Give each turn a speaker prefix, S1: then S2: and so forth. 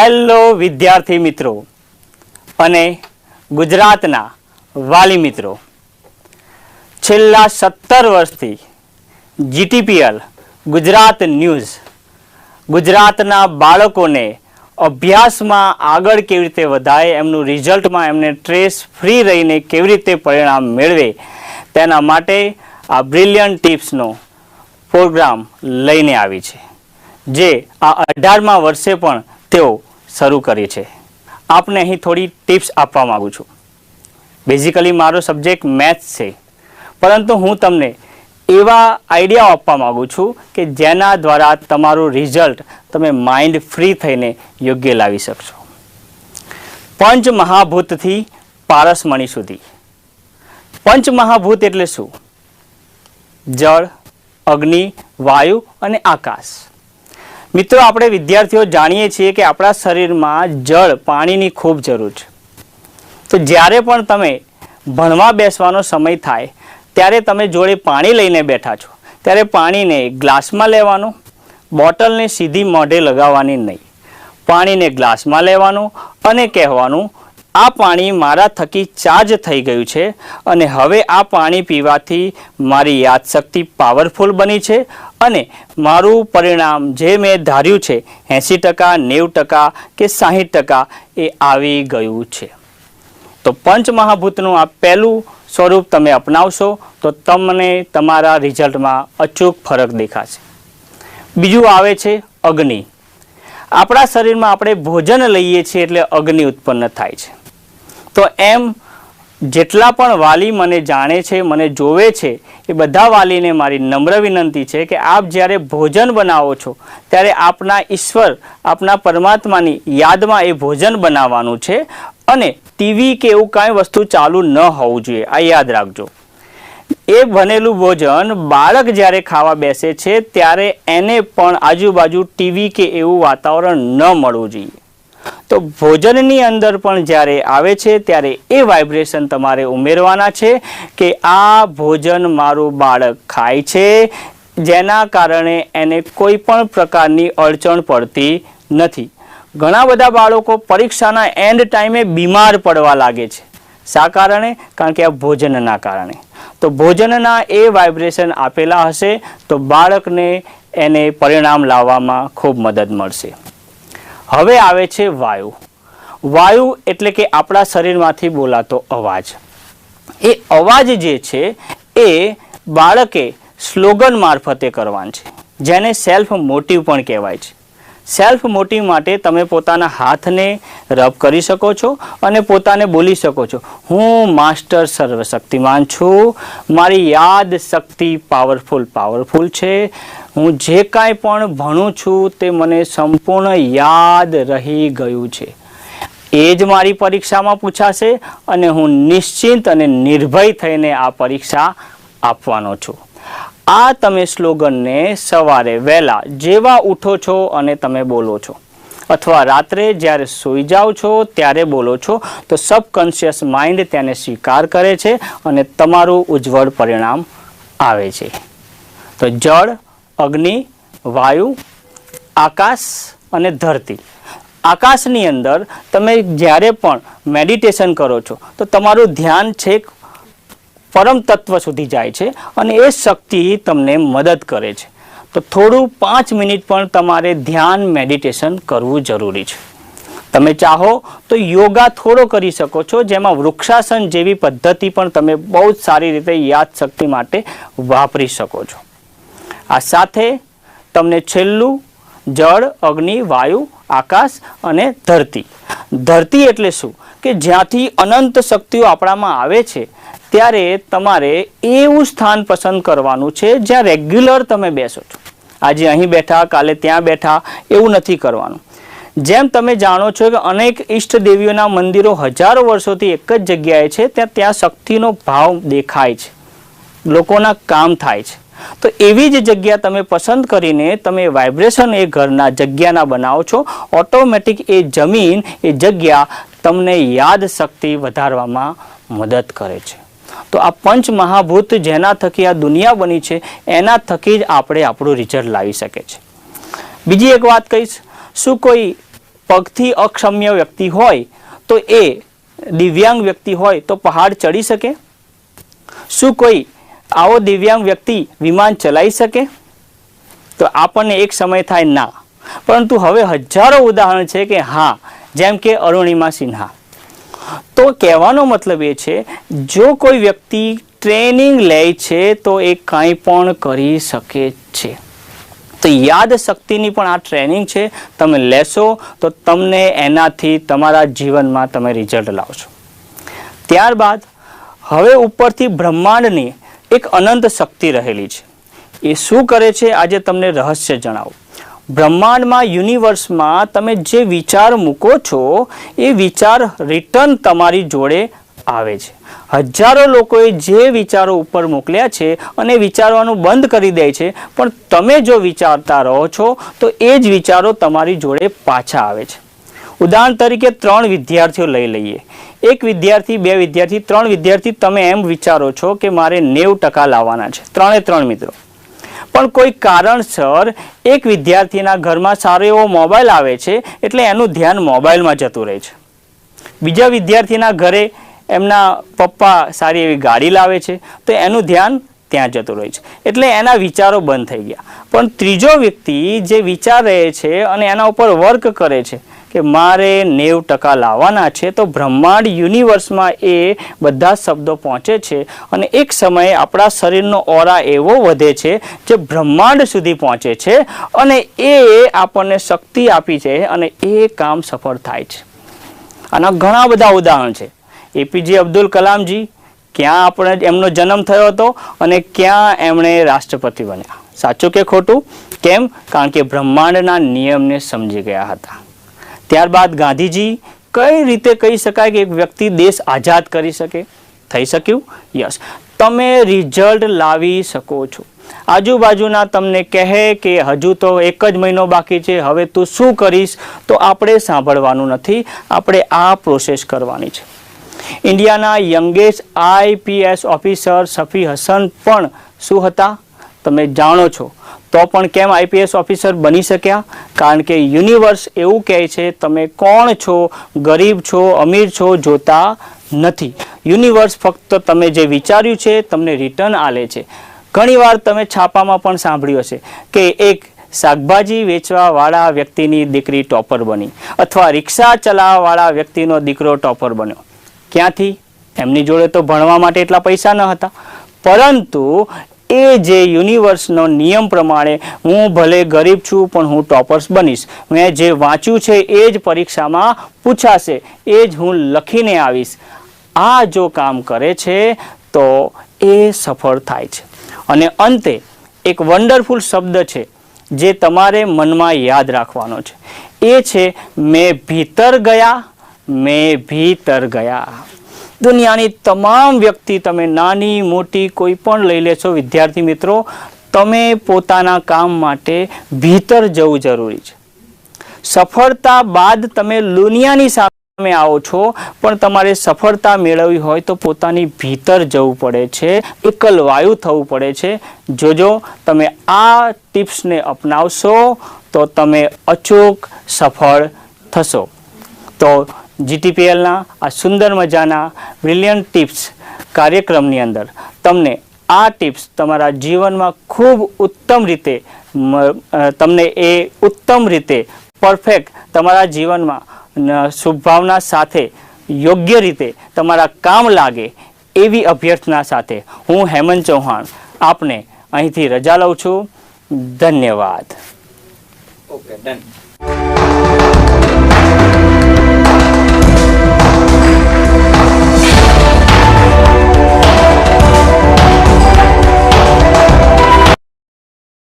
S1: Hello વિદ્યાર્થી મિત્રો. અને ગુજરાતના વાલી મિત્રો. છેલ્લા સત્તર વર્ષથી જીટીપીએલ, ગુજરાત ન્યૂઝ, ગુજરાતના બાળકોને અભ્યાસમાં આગળ કેવી રીતે વધાય, એમનું રિઝલ્ટમાં એમને ટ્રેસ ફ્રી રહીને કેવી રીતે પરિણામ મેળવે, તેના માટે આ બ્રિલિયન્ટ ટિપ્સનો પ્રોગ્રામ લઈને આવી છે. જે આ અઢારમા વર્ષે પણ તેઓ શરૂ કરી છે આપને અહીં થોડી ટિપ્સ આપવા માગું છું. બેઝિકલી મારો સબ્જેક્ટ મેથ્સ છે. પરંતુ હું તમને એવા આઈડિયા આપવા માગું છું કે જેના દ્વારા તમારું રિઝલ્ટ તમે માઇન્ડ ફ્રી થઈને યોગ્ય લાવી શકશો. પંચ મહાભૂતથી પારસમણી સુધી. પંચ મહાભૂત એટલે શું? જળ, અગ્નિ, વાયુ અને આકાશ. મિત્રો, આપણે વિદ્યાર્થીઓ જાણીએ છીએ કે આપણા શરીરમાં જળ, પાણીની ખૂબ જરૂર છે. તો જ્યારે પણ તમે ભણવા બેસવાનો સમય થાય, ત્યારે તમે જોડે પાણી લઈને બેઠા છો. ત્યારે પાણીને ગ્લાસમાં લેવાનું, બોટલને સીધી મોઢે લગાવવાની નહીં. પાણીને ગ્લાસમાં લેવાનું અને કહેવાનું આ પાણી મારા થકી ચાર્જ થઈ ગયું છે અને હવે આ પાણી પીવાથી મારી યાદશક્તિ પાવરફુલ બની છે અને મારું પરિણામ જે મેં ધાર્યું છે એંસી ટકા, નેવું ટકા કે સાહીઠ ટકા એ આવી ગયું છે. તો પંચમહાભૂતનું આ પહેલું સ્વરૂપ તમે અપનાવશો તો તમને તમારા રિઝલ્ટમાં અચૂક ફરક દેખાશે. બીજું આવે છે અગ્નિ. આપણા શરીરમાં આપણે ભોજન લઈએ છીએ એટલે અગ્નિ ઉત્પન્ન થાય છે. તો એમ જેટલા પણ વાલી મને જાણે છે, મને જોવે છે, એ બધા વાલીને મારી નમ્ર વિનંતી છે કે આપ જ્યારે ભોજન બનાવો છો, ત્યારે આપના ઈશ્વર, આપના પરમાત્માની યાદમાં એ ભોજન બનાવવાનું છે અને ટીવી કે એવું કાંઈ વસ્તુ ચાલુ ન હોવું જોઈએ. આ યાદ રાખજો. એ બનેલું ભોજન બાળક જ્યારે ખાવા બેસે છે, ત્યારે એને પણ આજુબાજુ ટીવી કે એવું વાતાવરણ ન મળવું જોઈએ. તો ભોજનની અંદર પણ જ્યારે આવે છે, ત્યારે એ વાઇબ્રેશન તમારે ઉમેરવાના છે કે આ ભોજન મારું બાળક ખાય છે, જેના કારણે એને કોઈ પણ પ્રકારની અડચણ પડતી નથી. ઘણા બધા બાળકો પરીક્ષાના એન્ડ ટાઈમે બીમાર પડવા લાગે છે. શા કારણે? કારણ કે આ ભોજનના કારણે. તો ભોજનના એ વાઇબ્રેશન આપેલા હશે, તો બાળકને એને પરિણામ લાવવામાં ખૂબ મદદ મળશે. હવે આવે છે વાયુ. વાયુ એટલે કે આપણા શરીરમાંથી બોલાતો અવાજ. એ અવાજ જે છે, એ બાળકે સ્લોગન મારફતે કરવાનું છે, જેને સેલ્ફ મોટિવ પણ કહેવાય છે. સેલ્ફ મોટિવ માટે તમે પોતાના હાથને રબ કરી શકો છો અને પોતાને બોલી શકો છો. હું માસ્ટર સર્વશક્તિમાન છું. મારી યાદ શક્તિ પાવરફુલ પાવરફુલ છે. હું જે કાંઈ પણ ભણું છું તે મને સંપૂર્ણ યાદ રહી ગયું છે. એ જ મારી પરીક્ષામાં પૂછાશે અને હું નિશ્ચિંત અને નિર્ભય થઈને આ પરીક્ષા આપવાનો છું. આ તમે સ્લોગનને સવારે વહેલા જેવા ઉઠો છો અને તમે બોલો છો. અથવા રાત્રે જ્યારે સૂઈ જાઓ છો ત્યારે બોલો છો. તો સબકોન્શિયસ માઇન્ડ તેને સ્વીકાર કરે છે અને તમારું ઉજ્જવળ પરિણામ આવે છે. તો જળ અગ્નિ, વાયુ, આકાશ અને ધરતી. આકાશની અંદર તમે જ્યારે પણ મેડિટેશન કરો છો, તો તમારું ધ્યાન છેક પરમ તત્વ સુધી જાય છે અને એ શક્તિ તમને મદદ કરે છે. તો થોડું પાંચ મિનિટ પણ તમારે ધ્યાન મેડિટેશન કરવું જરૂરી છે. તમે ચાહો તો યોગા થોડો કરી શકો છો, જેમાં વૃક્ષાસન જેવી પદ્ધતિ પણ તમે બહુ જ સારી રીતે યાદશક્તિ માટે વાપરી શકો છો. આ સાથે તમને છેલ્લું જળ, અગ્નિ, વાયુ, આકાશ અને ધરતી. ધરતી એટલે શું? કે જ્યાંથી અનંત શક્તિઓ આપણામાં આવે છે, ત્યારે તમારે એવું સ્થાન પસંદ કરવાનું છે જ્યાં રેગ્યુલર તમે બેસો છો. આજે અહીં બેઠા, કાલે ત્યાં બેઠા, એવું નથી કરવાનું. જેમ તમે જાણો છો કે અનેક ઈષ્ટ દેવીઓના મંદિરો હજારો વર્ષોથી એક જ જગ્યાએ છે, ત્યાં ત્યાં શક્તિનો ભાવ દેખાય છે. લોકોના કામ થાય છે. તો એવી જ જગ્યા તમે પસંદ કરીને તમે વાઇબ્રેશન એ ઘરના જગ્યાના બનાવો છો. ઓટોમેટિક એ જમીન, એ જગ્યા તમને યાદ શક્તિ વધારવામાં મદદ કરે છે. તો આ પંચ મહાભૂત જેના થકી આ દુનિયા બની છે, એના થકી જ આપણે આપણું રિઝલ્ટ લાવી શકે છે બીજી એક વાત કહીશ, શું કોઈ પગથી અક્ષમ્ય વ્યક્તિ હોય, તો એ દિવ્યાંગ વ્યક્તિ હોય તો પહાડ ચડી શકે? શું કોઈ આવો દિવ્યાંગ વ્યક્તિ વિમાન ચલાવી શકે? તો આપણને એક સમય થાય ના. પરંતુ હવે હજારો ઉદાહરણ છે કે હા, જેમ કે અરુણિમા સિન્હા. તો કહેવાનો મતલબ એ છે, જો કોઈ વ્યક્તિ ટ્રેનિંગ લે છે, તો એ કંઈ પણ કરી શકે છે. તો યાદ શક્તિની પણ આ ટ્રેનિંગ છે, તમે લેશો તો તમને એનાથી તમારા જીવનમાં તમે રિઝલ્ટ લાવશો. ત્યારબાદ, હવે ઉપરથી બ્રહ્માંડની એક અનંત શક્તિ રહેલી છે. એ શું કરે છે? આજે તમને રહસ્ય જણાવો. બ્રહ્માંડમાં, યુનિવર્સમાં તમે જે વિચાર મૂકો છો, એ વિચાર રિટર્ન તમારી જોડે આવે છે. હજારો લોકોએ જે વિચારો ઉપર મોકલ્યા છે અને વિચારવાનું બંધ કરી દે છે, પણ તમે જો વિચારતા રહો છો, તો એ જ વિચારો તમારી જોડે પાછા આવે છે. ઉદાહરણ તરીકે ત્રણ વિદ્યાર્થીઓ લઈ લઈએ. એક વિદ્યાર્થી, બે વિદ્યાર્થી, ત્રણ વિદ્યાર્થી તમે એમ વિચારો છો કે મારે નેવ ટકા લાવવાના છે. ત્રણે ત્રણ મિત્રો. પણ કોઈ કારણસર એક વિદ્યાર્થીના ઘરમાં સારો એવો મોબાઈલ આવે છે, એટલે એનું ધ્યાન મોબાઈલમાં જતું રહે છે. બીજા વિદ્યાર્થીના ઘરે એમના પપ્પા સારી એવી ગાડી લાવે છે, તો એનું ધ્યાન ત્યાં જતું રહે છે. એટલે એના વિચારો બંધ થઈ ગયા. પણ ત્રીજો વ્યક્તિ જે વિચાર રહે છે અને એના ઉપર વર્ક કરે છે કે મારે નેવ ટકા લાવવાના છે, તો બ્રહ્માંડ યુનિવર્સમાં એ બધા શબ્દો પહોંચે છે અને એક સમયે આપણા શરીરનો ઓરા એવો વધે છે જે બ્રહ્માંડ સુધી પહોંચે છે અને એ આપણને શક્તિ આપી છે અને એ કામ સફળ થાય છે. આના ઘણા બધા ઉદાહરણ છે. એપીજે અબ્દુલ કલામજી, ક્યાં આપણે એમનો જન્મ થયો હતો અને ક્યાં એમણે રાષ્ટ્રપતિ બન્યા? સાચું કે ખોટું? કેમ? કારણ કે બ્રહ્માંડના નિયમને સમજી ગયા હતા. ત્યારબાદ ગાંધીજી કઈ રીતે કહી શકાય કે એક વ્યક્તિ દેશ આઝાદ કરી શકે? થઈ શક્યું? યસ. તમે રિઝલ્ટ લાવી શકો છો. આજુબાજુના તમને કહે કે હજુ તો એક જ મહિનો બાકી છે, હવે તું શું કરીશ? તો આપણે સાંભળવાનું નથી. આપણે આ પ્રોસેસ કરવાની છે. ઇન્ડિયાના youngest IPS officer Safi Hasan પણ શું હતા? તમે જાણો છો. તો પણ કેમ આઈપીએસ ઓફિસર બની શક્યા? કારણ કે યુનિવર્સ એવું કહે છે, તમે કોણ છો? ગરીબ છો? અમીર છો? જોતા નથી. યુનિવર્સ ફક્ત તમે જે વિચાર્યું છે, તમને રિટર્ન આલે છે. ઘણીવાર તમે છાપામાં પણ સાંભળ્યું હશે કે એક શાકભાજી વેચવાવાળા વ્યક્તિની દીકરી ટોપર બની અથવા રિક્ષા ચલાવવાવાળા વ્યક્તિનો દીકરો ટોપર બન્યો. ક્યાંથી? એમની જોડે તો ભણવા માટે એટલા પૈસા ન હતા. પરંતુ એ જે યુનિવર્સનો નિયમ પ્રમાણે હું ભલે ગરીબ છું, પણ હું ટોપર્સ બનીશ. મેં જે વાંચ્યું છે એ જ પરીક્ષામાં પૂછાશે. એ જ હું લખીને આવીશ. આ જો કામ કરે છે, તો એ સફળ થાય છે. અને અંતે એક વન્ડરફુલ શબ્દ છે, જે તમારે મનમાં યાદ રાખવાનો છે. એ છે, મેં ભીતર ગયા, મેં ભીતર ગયા. દુનિયાની તમામ વ્યક્તિ તમે નાની, મોટી, કોઈ પણ લઈ લેશો, વિદ્યાર્થી મિત્રો, તમે પોતાના કામ માટે ભીતર જવું જરૂરી છે. સફળતા બાદ તમે દુનિયાની સામે આવો છો, પણ તમારે સફળતા મેળવવી હોય તો પોતાની ભીતર જવું પડે છે, એકલ વાયુ થવું પડે છે. જોજો, તમે આ ટિપ્સને અપનાવશો તો તમે અચૂક સફળ થશો. તો જીટીપીએલના આ સુંદર મજાના બ્રિલિયન્ટ ટિપ્સ કાર્યક્રમની અંદર તમને આ ટિપ્સ તમારા જીવનમાં ખૂબ ઉત્તમ રીતે તમને એ ઉત્તમ રીતે પરફેક્ટ તમારા જીવનમાં શુભભાવના સાથે યોગ્ય રીતે તમારા કામ લાગે એવી અભ્યર્થના સાથે હું હેમંત ચૌહાણ આપને અહીંથી રજા લઉં છું. ધન્યવાદ.
S2: Okay done